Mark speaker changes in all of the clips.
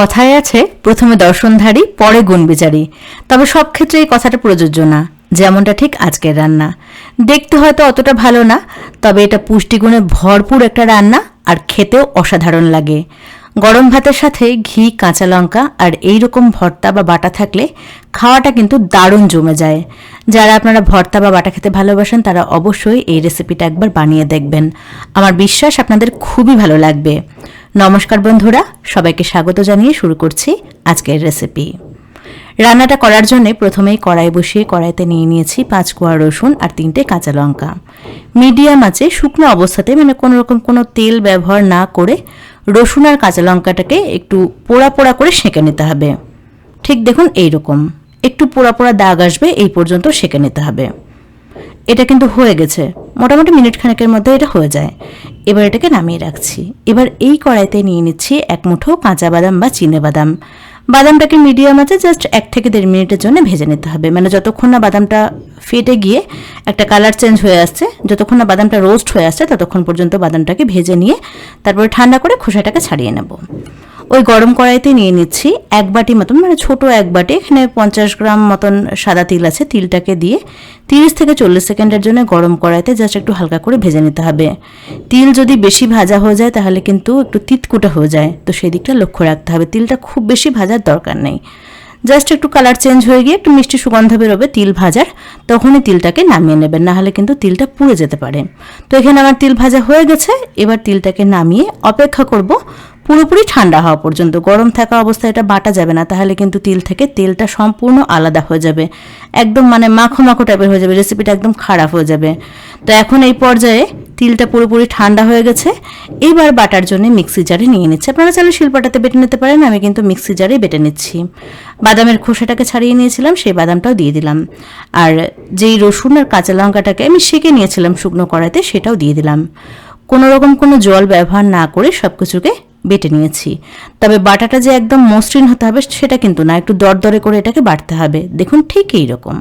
Speaker 1: কথায় আছে, প্রথমে দর্শনধারী, পরে গুণবিচারী। তবে সব ক্ষেত্রে এই কথাটা প্রযোজ্য না, যেমনটা ঠিক আজকের রান্না। দেখতে হয়তো অতটা ভালো না, তবে এটা পুষ্টিগুণে ভরপুর একটা রান্না আর খেতেও অসাধারণ লাগে। গরম ভাতের সাথে ঘি, কাঁচা লঙ্কা আর এই রকম ভর্তা বা বাটা থাকলে খাওয়াটা কিন্তু দারুণ জমে যায়। যারা আপনারা ভর্তা বা বাটা খেতে ভালোবাসেন, তারা অবশ্যই এই রেসিপিটা একবার বানিয়ে দেখবেন। আমার বিশ্বাস আপনাদের খুবই ভালো লাগবে। নমস্কার বন্ধুরা, সবাইকে স্বাগত জানিয়ে শুরু করছি আজকের রেসিপি রান্নাটা করার জন্য প্রথমেই কড়াই বসিয়ে কড়াইতে নিয়ে নিয়েছি পাঁচ কোয়া রসুন আর তিনটে কাঁচা লঙ্কা। মিডিয়াম আছে শুকনো অবস্থাতে মানে কোনো রকম কোনো তেল ব্যবহার না করে রসুন আর কাঁচা লঙ্কাটাকে একটু পোড়া পোড়া করে সেঁকে নিতে হবে। ঠিক দেখুন এই রকম একটু পোড়া পোড়া দাগ আসবে, এই পর্যন্ত সেঁকে নিতে হবে। এটা কিন্তু হয়ে গেছে। মোটামুটি মিনিট খানেকের মধ্যে এটা হয়ে যায়। এবার এটাকে নামিয়ে রাখছি। এবার এই কড়াইতে নিয়ে নিচ্ছি এক মুঠো কাঁচা বাদাম বা চিনে বাদাম। বাদামটাকে মিডিয়াম আছে, জাস্ট এক থেকে দেড় মিনিটের জন্য ভেজে নিতে হবে। মানে যতক্ষণ না বাদামটা ফেটে গিয়ে একটা কালার চেঞ্জ হয়ে আসছে, যতক্ষণ না বাদামটা রোস্ট হয়ে আসছে, ততক্ষণ পর্যন্ত বাদামটাকে ভেজে নিয়ে তারপরে ঠান্ডা করে খোসাটাকে ছাড়িয়ে নেব। ওই গরম কড়াইতে নিয়ে নিচ্ছি এক বাটি মতন মানে ছোট এক বাটি। এখানে পঞ্চাশ গ্রাম মতন সাদা তিল আছে, তিলটাকে দিয়ে তিরিশ থেকে চল্লিশ সেকেন্ডের জন্য গরম কড়াইতে জাস্ট একটু হালকা করে ভেজে নিতে হবে। তিল যদি বেশি ভাজা হয়ে যায়, তাহলে কিন্তু একটু তিতকুটা হয়ে যায়। তো সেই দিকটা লক্ষ্য রাখতে হবে, তিলটা খুব বেশি ভাজার দরকার নেই। জাস্ট একটু কালার চেঞ্জ হয়ে গিয়ে একটু মিষ্টি সুগন্ধ বেরোবে তিল ভাজার, তখনই তিলটাকে নামিয়ে নেবেন নাহলে কিন্তু তিলটা পুড়ে যেতে পারে। তো এখানে আমার তিল ভাজা হয়ে গেছে, এবার তিলটাকে নামিয়ে অপেক্ষা করব পুরোপুরি ঠান্ডা হওয়া পর্যন্ত। গরম থাকা অবস্থায় এটা বাটা যাবে না, তাহলে কিন্তু তিল থেকে তেলটা সম্পূর্ণ আলাদা হয়ে যাবে। একদম মানে মাখো মাখো টাইপের হয়ে যাবে রেসিপিটা একদম খারাপ হয়ে যাবে। তো এখন এই পর্যায়ে তিলটা পুরোপুরি ঠান্ডা হয়ে গেছে। এবার বাটার জন্য মিক্সি জারে নিয়ে নিচ্ছে। আপনারা চাইলে শিলপাটাতে বেটে নিতে পারেন, আমি কিন্তু মিক্সি জারে বেটে নিচ্ছি। বাদামের খোসাটাকে ছাড়িয়ে নিয়েছিলাম, সেই বাদামটাও দিয়ে দিলাম। আর যেই রসুন আর কাঁচা লঙ্কাটাকে আমি সেঁকে নিয়েছিলাম শুকনো কড়াইতে, সেটাও দিয়ে দিলাম। কোনো রকম কোনো জল ব্যবহার না করে সব কিছুকে বেটে নিয়েছি। তবে বাটাটা যে একদম মসৃণ হতে হবে সেটা কিন্তু না, একটু দরদরে করে এটাকে বাটতে হবে। দেখুন ঠিক এই রকম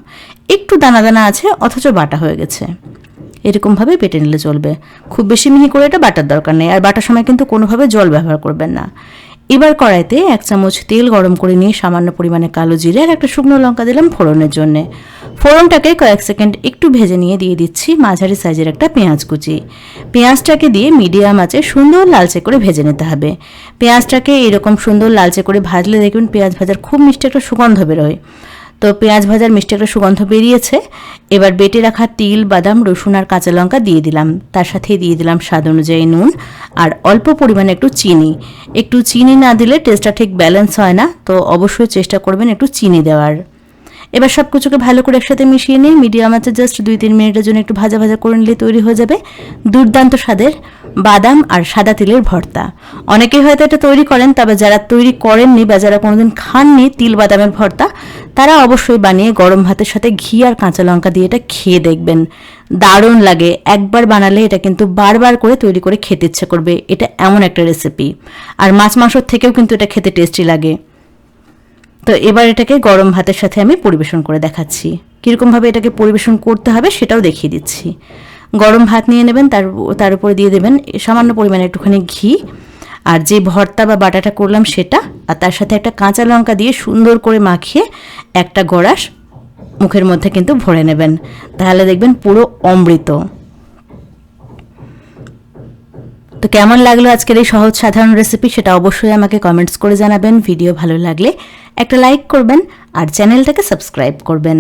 Speaker 1: একটু দানা দানা আছে, অথচ বাটা হয়ে গেছে। এরকমভাবে বেটে নিলে চলবে। খুব বেশি মিহি করে এটা বাটার দরকার নেই, আর বাটার সময় কিন্তু কোনোভাবে জল ব্যবহার করবেন না। এবার কড়াইতে এক চামচ তেল গরম করে নিয়ে সামান্য পরিমাণে কালো জিরে আর একটা শুকনো লঙ্কা দিলাম ফোড়নের জন্যে। ফোড়নটাকে কয়েক সেকেন্ড একটু ভেজে নিয়ে দিয়ে দিচ্ছি মাঝারি সাইজের একটা পেঁয়াজ কুচি। পেঁয়াজটাকে দিয়ে মিডিয়াম আছে সুন্দর লালচে করে ভেজে নিতে হবে। পেঁয়াজটাকে এরকম সুন্দর লালচে করে ভাজলে দেখবেন পেঁয়াজ ভাজার খুব মিষ্টি একটা সুগন্ধ বেরোয়। তো পেঁয়াজ ভাজার মিষ্টি একটা সুগন্ধ বেরিয়েছে। এবার বেটে রাখা তিল, বাদাম, রসুন আর কাঁচা লঙ্কা দিয়ে দিলাম। তার সাথে দিয়ে দিলাম স্বাদ অনুযায়ী নুন আর অল্প পরিমাণে একটু চিনি। একটু চিনি না দিলে টেস্টটা ঠিক ব্যালেন্স হয় না, তো অবশ্যই চেষ্টা করবেন একটু চিনি দেওয়ার। এবার সব কিছুকে ভালো করে একসাথে মিশিয়ে নিয়ে মিডিয়াম আছে জাস্ট দুই, তিন মিনিটের জন্য একটু ভাজা ভাজা করে নিলে তৈরি হয়ে যাবে দুর্দান্ত স্বাদের বাদাম আর সাদা তিলের ভর্তা। অনেকেই হয়তো এটা তৈরি করেন, তবে যারা তৈরি করেননি বা যারা কোনোদিন খাননি তিল বাদামের ভর্তা, তারা অবশ্যই বানিয়ে গরম ভাতের সাথে ঘি আর কাঁচা লঙ্কা দিয়ে এটা খেয়ে দেখবেন। দারুণ লাগে। একবার বানালে এটা কিন্তু বারবার করে তৈরি করে খেতে ইচ্ছে করবে। এটা এমন একটা রেসিপি আর মাছ মাংসর থেকেও কিন্তু এটা খেতে টেস্টি লাগে। তো এবার এটাকে গরম ভাতের সাথে আমি পরিবেশন করে দেখাচ্ছি। কীরকমভাবে এটাকে পরিবেশন করতে হবে সেটাও দেখিয়ে দিচ্ছি। গরম ভাত নিয়ে নেবেন, তার তার উপরে দিয়ে দেবেন সামান্য পরিমাণে একটুখানি ঘি। আর যে ভর্তা বা বাটাটা করলাম সেটা, আর তার সাথে একটা কাঁচা লঙ্কা দিয়ে সুন্দর করে মাখিয়ে একটা গড়াস মুখের মধ্যে কিন্তু ভরে নেবেন। তাহলে দেখবেন পুরো অমৃত। তো কেমন লাগল আজকের এই সহজ সাধারণ রেসিপি সেটা অবশ্যই আমাকে কমেন্টস করে জানাবেন। ভিডিও ভালো লাগলে একটা লাইক করবেন আর চ্যানেলটাকে সাবস্ক্রাইব করবেন।